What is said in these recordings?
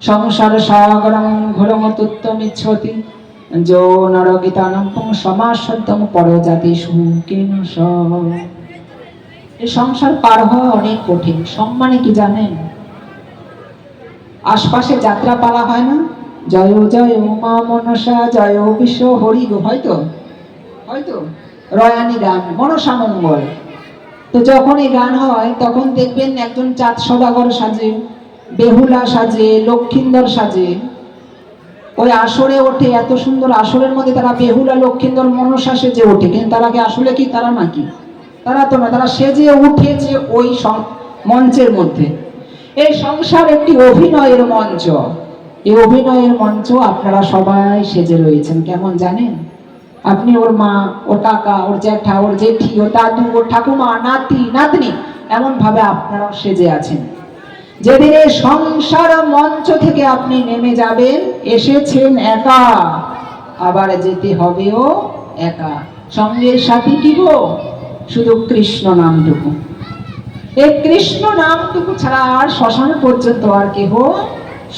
সংসার সাগরং ঘোরমতুত্তমিচ্ছতি যো নরগীতানম সমাসন্তম পরজাতি সুখেন স। এই সংসার পার হওয়া অনেক কঠিন সম্মানে কি জানেন? আশপাশে যাত্রা পালা হয় না? জয় জয় মা মনসা, জয় বিশ্ব হরি হয়তো হয়তো রয়ানি গান, মনসা মঙ্গল। তো যখন এই গান হয়, তখন দেখবেন একজন চাঁদ সদাগর সাজে বেহুলা সাজে, লক্ষিন্দর সাজে। ওই আসরে ওঠে, এত সুন্দর আসরের মধ্যে তারা বেহুলা, লক্ষিন্দর, মনসা সেজে ওঠে। কিন্তু তারা কি আসলে কি, তারা নাকি? তারা তো না, তারা সেজে উঠেছে ওই মঞ্চের মধ্যে। এই সংসার একটি অভিনয়ের মঞ্চ। এই অভিনয়ের মঞ্চ আপনারা সবাই সেজে রয়েছেন, কেমন জানেন? আপনি ওর মা, ওর কাকা, ওর জ্যাঠা, ওর জেঠি, ওর দাদু, ওর ঠাকুমা, নাতি, নাতনি এমন ভাবে আপনারাও সেজে আছেন। যেদিন এই সংসার মঞ্চ থেকে আপনি নেমে যাবেন, এসেছেন একা। আবার যেতে হবেও একা। সঙ্গের সাথী কি গো? শুধু কৃষ্ণ নামটুকু। এই কৃষ্ণ নামটুকু ছাড়া আর শ্মশান পর্যন্ত আর কেহ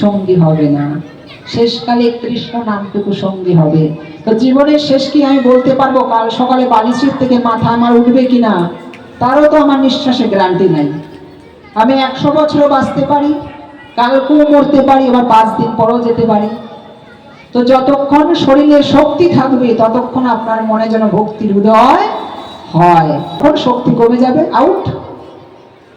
সঙ্গী হবে না। শেষকালে কৃষ্ণ নামটুকু সঙ্গী হবে। তো জীবনের শেষ কি আমি বলতে পারব? কাল সকালে বালিশের থেকে মাথা আমার উঠবে কিনা? তারও তো আমার নিঃশ্বাসে গ্যারান্টি নাই। আমি একশো বছরও বাঁচতে পারি, কালকেও মরতে পারি, আবার পাঁচ দিন পরও যেতে পারি। তো যতক্ষণ শরীরে শক্তি থাকবে, ততক্ষণ আপনার মনে যেন ভক্তির উদয় হয়। তখন শক্তি কমে যাবে আউট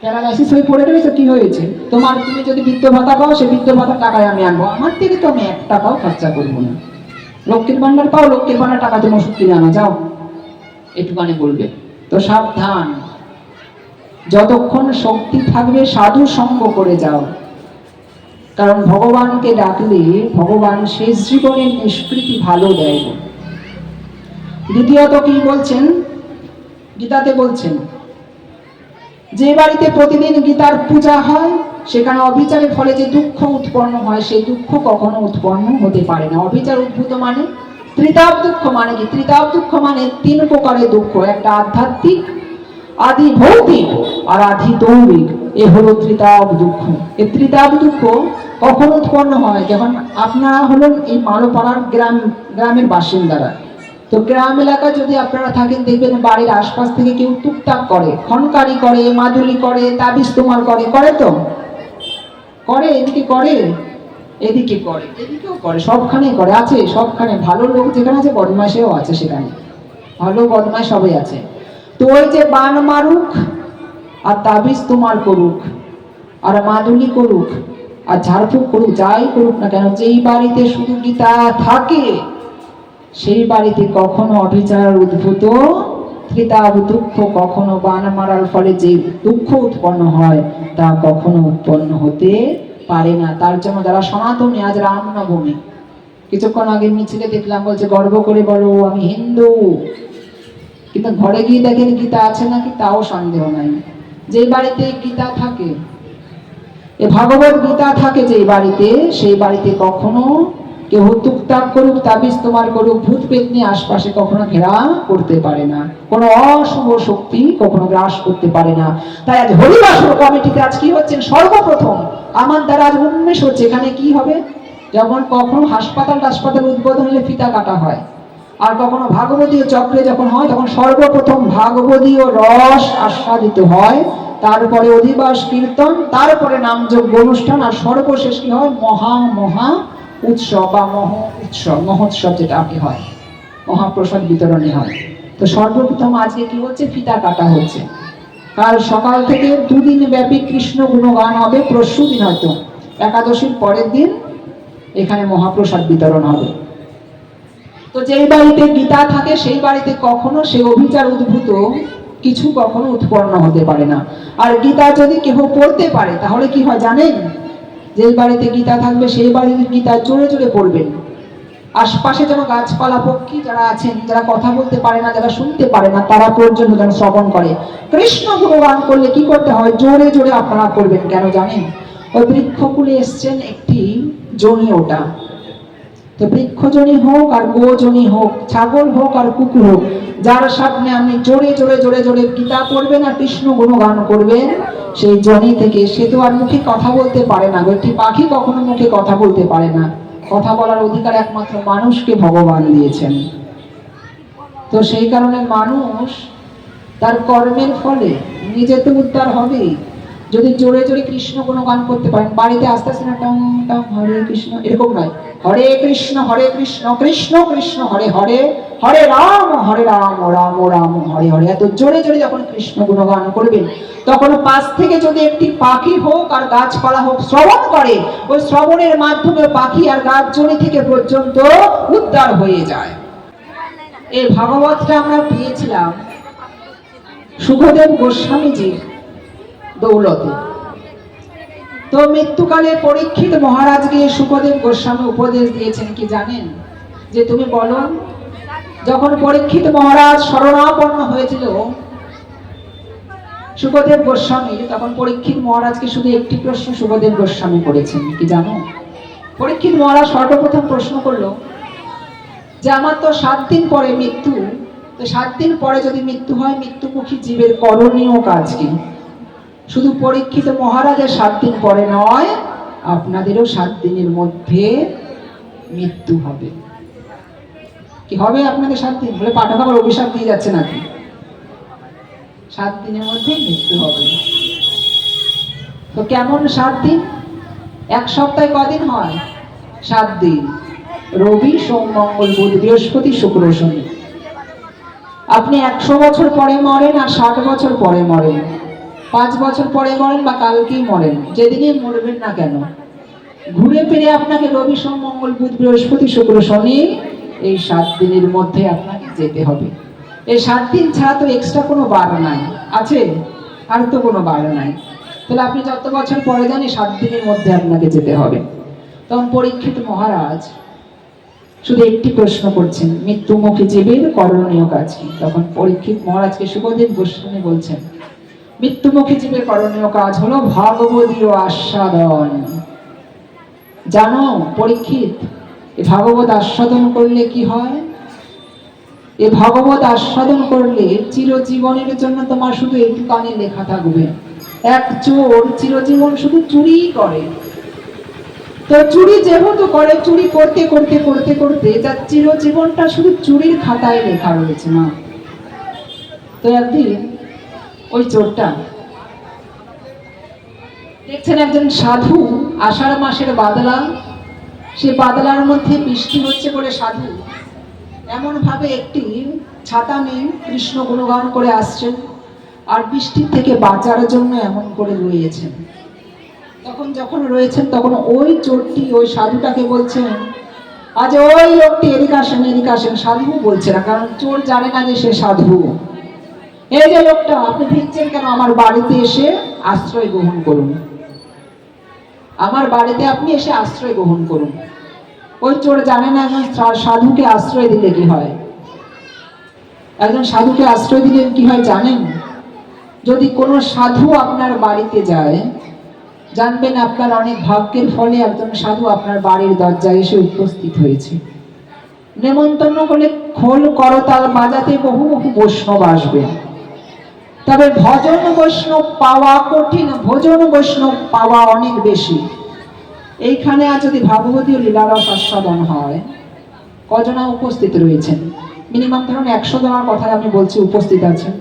প্যারালাইসিস হয়ে পড়ে রয়েছে, কি হয়েছে? তোমার তুমি যদি বৃদ্ধ ভাতা পাও, সে বৃদ্ধ ভাতা টাকায় আমি আনব। আমার থেকে তো আমি এক টাকাও খরচা করব না। লক্ষ্মীর ভান্ডার পাও, লক্ষ্মীর ভান্ডার টাকা তুমি ওষুধ কিনে আনো, যাও। একটুখানি বলবে। তো সাবধান। যতক্ষণ শক্তি থাকবে, সাধু সঙ্গ করে যাও। কারণ ভগবানকে ডাকলে ভগবান শেষ জীবনের নিষ্কৃতি ভালো দেয়। দ্বিতীয়ত কি বলছেন? গীতাতে বলছেন, যে বাড়িতে প্রতিদিন গীতার পূজা হয়, সেখানে অবিচারের ফলে যে দুঃখ উৎপন্ন হয়, সেই দুঃখ কখনো উৎপন্ন হতে পারে না। অবিচার উদ্ভূত মানে ত্রিতাপ দুঃখ মানে কি? ত্রিতাপ দুঃখ মানে তিন প্রকারের দুঃখ। একটা আধ্যাত্মিক আদি ভৌতিক আর আদি দৌড়িক এ হলো ত্রিতাপ দুঃখ। এ ত্রিতাপ দুঃখ কখন উৎপন্ন হয়? যখন আপনারা হলেন এই মালোপাড়ার গ্রাম, গ্রামের বাসিন্দারা। তো গ্রাম এলাকায় যদি আপনারা থাকেন, দেখবেন বাড়ির আশপাশ থেকে কেউ টুকটাক করে। খনকারি করে, মাদুলি করে, তাবিজ তোমার করে। করে তো? করে? এদিকে করে? এদিকে করে। এদিকেও করে। সবখানেই করে। আছে? সবখানে। ভালো লোক যেখানে আছে, বদমাইশেও আছে সেখানে। ভালো বদমাইশ সবাই আছে। তো ওই যে বান মারুক, আর তাবিজ তোমার করুক, আর মাদুলি করুক, আর ঝাড়ফুঁক করুক, যাই করুক না কেন, যেই বাড়িতে শুধু গীতা থাকে, সেই বাড়িতে কখনো অবিচার উদ্ভূত, ত্রিতাব দুঃখ কখনো বান মারার ফলে যে দুঃখ উৎপন্ন হয়, তা কখনো উৎপন্ন হতে পারে না। তার জন্য যারা সনাতনী, আজ রামনবমী। কিছুক্ষণ আগে মিছিলে দেখলাম, বলছে, গর্ব করে বলো, আমি হিন্দু। কিন্তু ঘরে গিয়ে দেখেন গীতা আছে নাকি, তাও সন্দেহ নাই। যে বাড়িতে গীতা থাকে, এ ভগবত গীতা থাকে যে বাড়িতে, সেই বাড়িতে কখনো কেউ টুকটাক করুক, তাবিজ তোমার করুক, ভূত পেতনি আশপাশে কখনো ঘেরা করতে পারে না। কোনো অশুভ শক্তি কখনো গ্রাস করতে পারে না। তাই আজ হরিবাসর কমিটিতে আজ কি হচ্ছে সর্বপ্রথম আমার দ্বারা আজ উন্মেষ হচ্ছে। এখানে কি হবে? যেমন কখনো হাসপাতাল টাসপাতাল উদ্বোধন হলে ফিতা কাটা হয়। আর কখনো ভাগবতীয় চক্রে যখন হয়, তখন সর্বপ্রথম ভাগবতীয় রস আস্বাদিত হয়। তারপরে অধিবাস কীর্তন, তারপরে নামযোগ্য অনুষ্ঠান, আর সর্বশেষ কি হয়? মহা মহা উৎসব বা মহ উৎসব, মহোৎসব যেটা কি হয়, মহাপ্রসাদ বিতরণী হয়। তো সর্বপ্রথম আজকে কি হচ্ছে? ফিতা কাটা হচ্ছে। কাল সকাল থেকে দুদিন ব্যাপী কৃষ্ণ গুণগান হবে পরশু দিন হয়তো একাদশীর পরের দিন এখানে মহাপ্রসাদ বিতরণ হবে। তো যেই বাড়িতে গীতা থাকে, সেই বাড়িতে কখনো সে অভিচার উদ্ভূত কিছু কখনো উৎপন্ন হতে পারে না। আর গীতা যদি কেহ পড়তে পারে, তাহলে কি হয় জানেন? যেই বাড়িতে গীতা থাকবে, সেই বাড়িতে গীতা জোরে জোরে পড়বেন আশপাশে যেন গাছপালা, পক্ষী যারা আছেন, যারা কথা বলতে পারে না, যারা শুনতে পারে না, তারা পর্যন্ত যেন শ্রবণ করে। কৃষ্ণ গুণগান করলে কি করতে হয়? জোরে জোরে আপনারা করবেন কেন জানেন? ওই বৃক্ষকুলে এসছেন একটি জমি ওটা তো বৃক্ষজনী হোক আর গোজনী হোক, ছাগল হোক আর কুকুর হোক, যার সামনে আপনি জোরে জোরে জোরে জোরে গীতা পড়বেন আর কৃষ্ণ গুণগান করবেন, সেই জনি থেকে সে তো আর মুখে কথা বলতে পারে না। একটি পাখি কখনো মুখে কথা বলতে পারে না। কথা বলার অধিকার একমাত্র মানুষকে ভগবান দিয়েছেন। তো সেই কারণে মানুষ তার কর্মের ফলে নিজে তো উদ্ধার হবেই। যদি জোরে জোরে কৃষ্ণ কোনো গান করতে পারেন, বাড়িতে আস্তে আস্তে না, টং টং, হরে কৃষ্ণ, এরকম নয়। হরে কৃষ্ণ হরে কৃষ্ণ কৃষ্ণ কৃষ্ণ, হরে হরে হরে রাম হরে রাম রাম রাম, হরে হরে। এত জোরে জোরে যখন কৃষ্ণ গুণগান করবেন, তখন পাশ থেকে যদি একটি পাখি হোক আর গাছপালা হোক, শ্রবণ করে, ওই শ্রবণের মাধ্যমে পাখি আর গাছ জোরে থেকে পর্যন্ত উদ্ধার হয়ে যায়। এই ভাগবতটা আমরা পেয়েছিলাম। সুখদেব গোস্বামীজির দৌলতে। তো মৃত্যুকালে পরীক্ষিত মহারাজকে সুখদেব গোস্বামী উপদেশ দিয়েছেন, কি জানেন? যে তুমি বলো, যখন পরীক্ষিত মহারাজ শরণাপন্ন হয়েছিল, সুখদেব গোস্বামী, তখন পরীক্ষিত মহারাজকে শুধু একটি প্রশ্ন সুখদেব গোস্বামী করেছেন, কি জানো? পরীক্ষিত মহারাজ সর্বপ্রথম প্রশ্ন করল, যে আমার তো সাত দিন পরে মৃত্যু, তো সাত দিন পরে যদি মৃত্যু হয়, মৃত্যুমুখী জীবের করণীয় কাজ কি? শুধু পরীক্ষিত মহারাজের সাত দিন পরে নয়, আপনাদেরও সাত দিনের মধ্যে মৃত্যু হবে। কি হবে আপনাদের সাত দিন? বলে পাঠক আবার অভিশাপ দিয়ে যাচ্ছে নাকি? সাত দিনের মধ্যে মৃত্যু হবে। তো কেমন সাত দিন? এক সপ্তাহে কদিন হয়? সাত দিন। রবি, সোম, মঙ্গল, বুধ, বৃহস্পতি, শুক্র, শনি। আপনি একশো বছর পরে মরেন আর ষাট বছর পরে মরেন। পাঁচ বছর পরে মরেন বা কালকেই মরেন, যেদিনই মরবেন না কেন। ঘুরে ফিরে আপনাকে রবি, সোম, মঙ্গল, বুধ, বৃহস্পতি, শুক্র, শনি, এই সাত দিনের মধ্যে আপনাকে যেতে হবে। এই সাত দিন ছাড়া তো এক্সট্রা কোনো বার নাই। আছে? আর তো কোনো বার নাই। তাহলে আপনি যত বছর পরে যান, এই সাত দিনের মধ্যে আপনাকে যেতে হবে। তখন পরীক্ষিত মহারাজ শুধু একটি প্রশ্ন করছেন, মৃত্যুমুখী জীবের করণীয় কাজ কি? তখন পরীক্ষিত মহারাজকে শুভদেব গোস্বামী বলছেন মৃত্যুমুখী জীবের করণীয় কাজ হলো ভাগবতীয় আস্বাদন। জানো, পরীক্ষিত, এ ভাগবত আস্বাদন করলে কি হয়? এ ভাগবত আস্বাদন করলে চিরজীবনের জন্য তোমার শুধু একটু কানে লেখা থাকবে। এক চোর চিরজীবন শুধু চুরিই করে। তো চুরি যেহেতু করে, চুরি করতে করতে করতে করতে তার চিরজীবনটা শুধু চুরির খাতায় লেখা রয়েছে না তো একদিন ওই চোরটা। দেখছেন একজন সাধু, আষাঢ় মাসের বাদলা। সে বাদলার মধ্যে বৃষ্টি হচ্ছে বলে সাধু। এমন ভাবে একটি ছাতা নিয়ে কৃষ্ণ গুণগান করে আসছেন আর বৃষ্টির থেকে বাঁচার জন্য এমন করে রয়েছেন। তখন যখন রয়েছেন, তখন ওই চোরটি, ওই সাধুটাকে বলছেন, আজ ওই লোকটি এদিকে আসেন এদিকে আসেন। সাধু বলছে না, কারণ চোর জানে না যে সে সাধু। এই যে লোকটা, আপনি ভিজছেন কেন আমার বাড়িতে এসে আশ্রয় গ্রহণ করুন? আমার বাড়িতে আপনি এসে আশ্রয় গ্রহণ করুন। ওই চোর জানে না সা- সাধুকে আশ্রয় দিলে কি হয়? একজন সাধুকে আশ্রয় দিলে কি হয় জানেন? যদি কোনো সাধু আপনার বাড়িতে যায়, জানবেন আপনার অনেক ভাগ্যের ফলে একজন সাধু আপনার বাড়ির দরজায় এসে উপস্থিত হয়েছে। নেমন্তন্ন হলে খোল করতাল বাজাতে বহু বহু বৈষ্ণব আসবে তবে ভজন বৈষ্ণব পাওয়া কঠিন, ভোজন বৈষ্ণব পাওয়া অনেক বেশি। এইখানে আর যদি ভাগবতীয় লীলারস আস্বাদন হয়, কজনা উপস্থিত রয়েছেন? মিনিমাম ধরুন একশো জনের কথা আমি বলছি, উপস্থিত আছেন।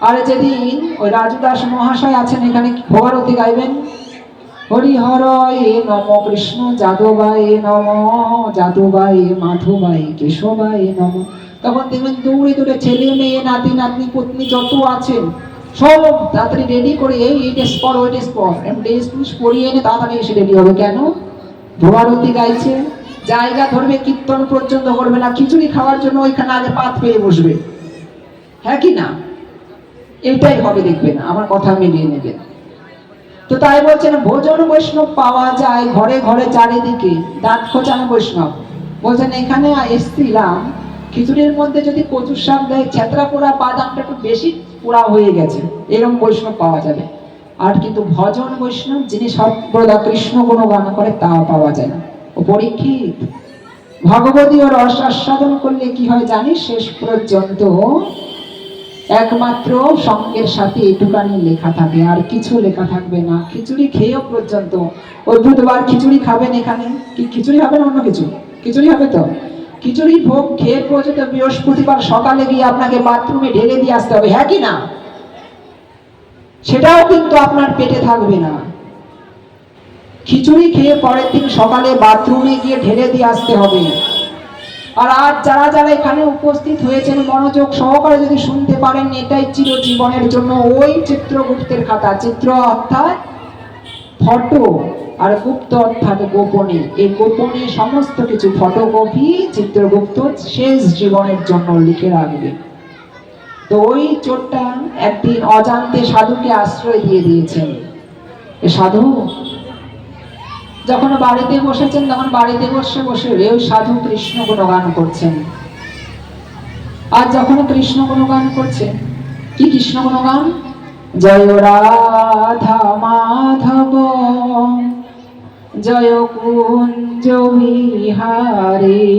আর যেদিন ওই রাজু দাস মহাশয় আছেন, এখানে ভোগারতি গাইবেন? হরিহর এ নম কৃষ্ণ যাদবায় নম, যাদবায় মাধবায় কেশবায় নম। তখন দেখবেন দৌড়ে দৌড়ে ছেলে মেয়ে, নাতি, নাতনি, পত্নী যত আছেন, সব তাড়াতাড়ি রেডি করে এই এই ড্রেস পর ওই ড্রেস পর ড্রেস টুস পরিয়ে এনে তাড়াতাড়ি এসে রেডি হবে। কেন? ভোগারতি গাইছে। জায়গা ধরবে, কীর্তন পর্যন্ত করবে না। খিচুড়ি খাওয়ার জন্য ওইখানে আগে পাত পেয়ে বসবে। হ্যাঁ কি না? এইটাই হবে, দেখবেন। আমার কথা মিলিয়ে নেবেন। তো তাই বলছেন, ভোজন বৈষ্ণব পাওয়া যায় ঘরে ঘরে চারিদিকে। দাঁত খোঁচানো বৈষ্ণব। বলছেন, এখানে এসছিলাম খিচুড়ির মধ্যে যদি কচুর শাক দেয় ছেত্রা পোড়া বাদামটা একটু বেশি পোড়া হয়ে গেছে। এরকম বৈষ্ণব পাওয়া যাবে। আর কিন্তু ভজন বৈষ্ণব, যিনি সর্বদা কৃষ্ণ কোনো গান করে, তা পাওয়া যায় না। ও পরীক্ষিত ভগবতী ভগবতীয় রস আস্বাদন করলে কি হয় জানিস? শেষ পর্যন্ত একমাত্র সঙ্গের সাথে এটুকানি লেখা থাকে। আর কিছু লেখা থাকবে না। খিচুড়ি খেয়েও পর্যন্ত। বুধবার খিচুড়ি খাবেন এখানে। কি খিচুড়ি হবে না অন্য কিছু? খিচুড়ি হবে তো? খিচুড়ি ভোগ খেয়ে পর্যন্ত বৃহস্পতিবার সকালে গিয়ে আপনাকে বাথরুমে ঢেলে দিয়ে আসতে হবে হ্যাঁ কি না? সেটাও কিন্তু আপনার পেটে থাকবে না। খিচুড়ি খেয়ে পরের দিন সকালে বাথরুমে গিয়ে ঢেলে দিয়ে আসতে হবে। আর আজ যারা যারা এখানে উপস্থিত হয়েছেন, মনোযোগ সহকারে যদি শুনতে পারেন, এটাই চিরজীবনের জন্য ওই চিত্রগুপ্তের খাতা। চিত্র অর্থাৎ ফটো আর গুপ্ত অর্থাৎ গোপনে। এই গোপনে সমস্ত কিছু ফটোকপি চিত্রগুপ্ত শেষ জীবনের জন্য লিখে রাখবে। তো ওই চোরটা একদিন অজান্তে সাধুকে আশ্রয় দিয়ে দিয়েছেন। এ সাধু, যখন বাড়িতে বসেছেন, তখন বাড়িতে বসে বসে ওই সাধু কৃষ্ণ গুণগান করছেন। আর যখন কৃষ্ণ গুণগান করছেন কি কৃষ্ণ গুণগান? জয় রাধা মাধব। জয় কুঞ্জ বিহারী।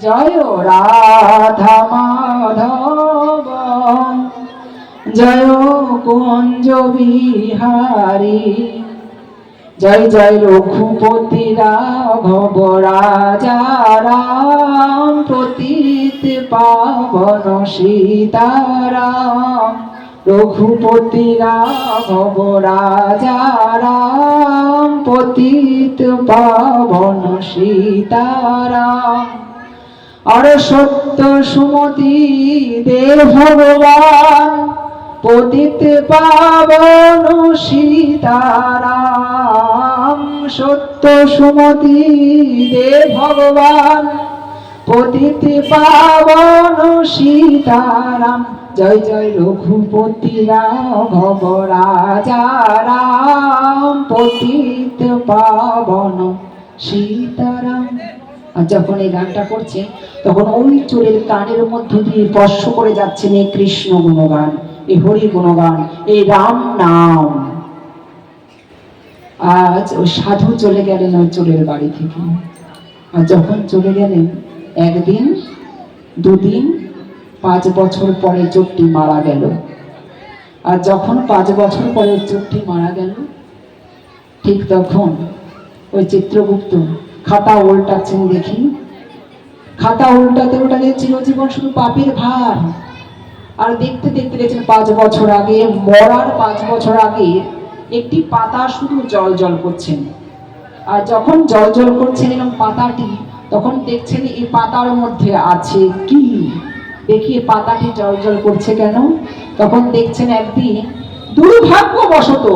জয় রাধা মাধব। জয় কুঞ্জ বিহারী। জয় জয় রঘুপতি রাঘব রাজা রাম পতিত পাবন সীতারাম। রঘুপতি রাঘব রাজা রাম পতিত পাবন সীতারাম। আর সত্য সুমতি দেব ভগবান, পতিত পাবন সীতারাম। সত্য সুমতি দেব ভগবান, পতিত পাবন সীতারাম। জয় জয় রঘুপতি রাঘব রাজা রাম পতিত পাবন সীতারাম। আর যখন এই গানটা করছে, তখন ওই চোরের কানের মধ্য দিয়ে স্পর্শ করে যাচ্ছেন এই কৃষ্ণ গুণগান এই হরি গুণগান এই রাম নাম। আজ ওই সাধু চলে গেলেন ওই চোরের বাড়ি থেকে। আর যখন চলে গেলেন, একদিন, দুদিন পাঁচ বছর পরে চোরটি মারা গেল। আর যখন পাঁচ বছর পরে চোরটি মারা গেল, ঠিক তখন ওই চিত্রগুপ্ত খাতা উল্টাচ্ছেন দেখি। খাতা উল্টাতে উল্টাতে চিরজীবন শুধু পাপের ভার। আর দেখতে দেখতে দেখছেন পাঁচ বছর আগে, মরার পাঁচ বছর আগে একটি পাতা শুধু জল জল করছেন আর যখন জল জল করছেন এবং পাতাটি, তখন দেখছেন এই পাতার মধ্যে আছে কি? দেখি এই পাতাটি জল জল করছে কেন? তখন দেখছেন একদিন দুর্ভাগ্যবশত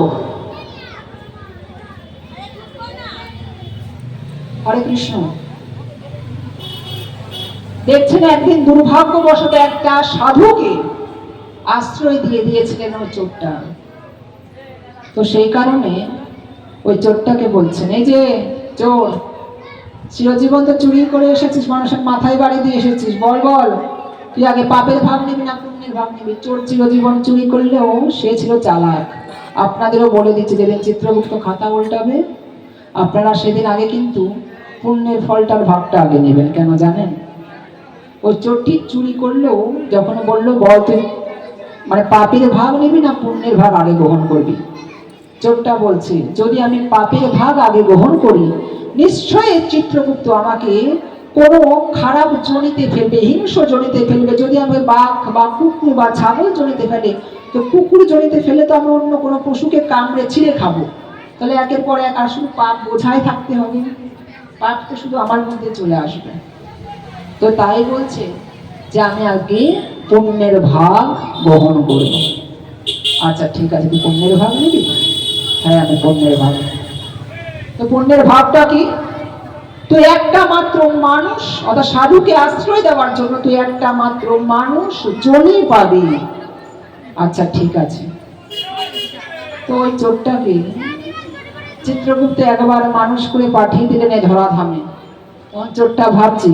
হরে কৃষ্ণ। দেখছেন একদিন দুর্ভাগ্যবশত একটা সাধুকে আশ্রয় দিয়ে দিয়েছিলেন ওই চোরটা। তো সেই কারণে ওই চোরটাকে বলছেন, এই যে চোর, চিরজীবন তো চুরি করে এসেছিস, মানুষের মাথায় বাড়ি দিয়ে এসেছিস, বল বল। তুই আগে পাপের ভাব নিবি না, পুণ্যের ভাব নিবি। চোর চিরজীবন চুরি করলেও সে ছিল চালাক। আপনাদেরও বলে দিচ্ছে, যেদিন চিত্রগুপ্ত খাতা উল্টাবে, আপনারা সেদিন আগে কিন্তু পুণ্যের ফলটার ভাগটা আগে নেবেন, কেন জানেন? ওই চোরটি চুরি করলেও যখন বলল, বল তুই মানে পাপের ভাগ নিবি না, পুণ্যের ভাগ আগে গ্রহণ করবি? চোরটা বলছে, যদি আমি পাপের ভাগ আগে গ্রহণ করি, নিশ্চয়ই চিত্রগুপ্ত আমাকে কোনো খারাপ জনিতে ফেলবে হিংস জনিতে ফেলবে, যদি আমি বাঘ বা কুকুর বা ছাগল জনিতে ফেলে, তো কুকুর জনিতে ফেলে তো আমি অন্য কোনো পশুকে কামড়ে ছিঁড়ে খাব। তাহলে একের পর এক আর শুধু পাপ বোঝাই থাকতে হবে। পাপ তো শুধু আমার মধ্যে চলে আসবে। তো তাই বলছে যে আমি আগে পুণ্যের ভাগ গ্রহণ করব। আচ্ছা ঠিক আছে, তুই পুণ্যের ভাগ নিবি? হ্যাঁ আমি পুণ্যের ভাগ। তো পুণ্যের ভাগটা কি? তুই একটা মাত্র মানুষ, অর্থাৎ সাধুকে আশ্রয় দেওয়ার জন্য তুই একটা মাত্র মানুষ জনই পাবি। আচ্ছা ঠিক আছে। তো ওই চোরটাকে চিত্রগুপ্ত একবার মানুষ করে পাঠিয়ে দিলেন এই ধরাধামে। তখন চোরটা ভাবছে?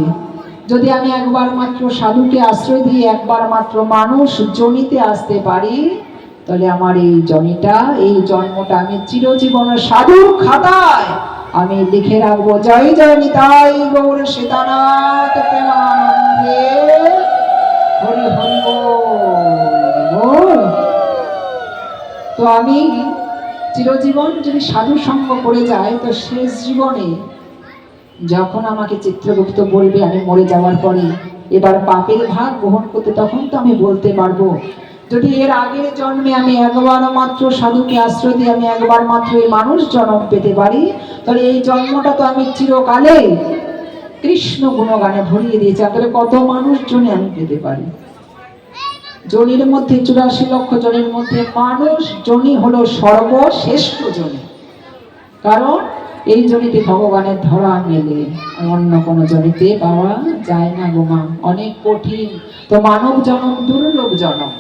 যদি আমি একবার মাত্র সাধুকে আশ্রয় দিয়ে একবার মাত্র মানুষ জমিতে আসতে পারি, তাহলে আমার এই জমিটা, এই জন্মটা আমি চিরজীবনের সাধুর খাতায় আমি লিখে রাখব। জয় জয় নিতাই গৌর সীতানাথ প্রেমানন্দে। হরি হরি তো আমি চিরজীবন যদি সাধু সঙ্গ করে যাই তো শেষ জীবনে যখন আমাকে চিত্রগুপ্ত বলবে আমি মরে যাওয়ার পরে, এবার পাপের ভাগ গ্রহণ করতে তখন তো আমি বলতে পারব। যদি এর আগের জন্মে আমি একবার মাত্র সাধুকে আশ্রয় দিয়ে আমি একবার মাত্র এই মানুষ জন্ম পেতে পারি, তাহলে এই জন্মটা তো আমি চিরকালে কৃষ্ণ গুণগানে ভরিয়ে দিয়েছি। তাহলে কত মানুষ জনে আমি পেতে পারি? জনির মধ্যে চুরাশি লক্ষ জনের মধ্যে মানুষ জনি হলো সর্বশ্রেষ্ঠ জনি। কারণ এই জনিতে ভগবানের ধরা মেলে অন্য কোনো জনিতে পাওয়া যায় না গোমা অনেক কঠিন। তো মানব জনম দুর্লভ জনম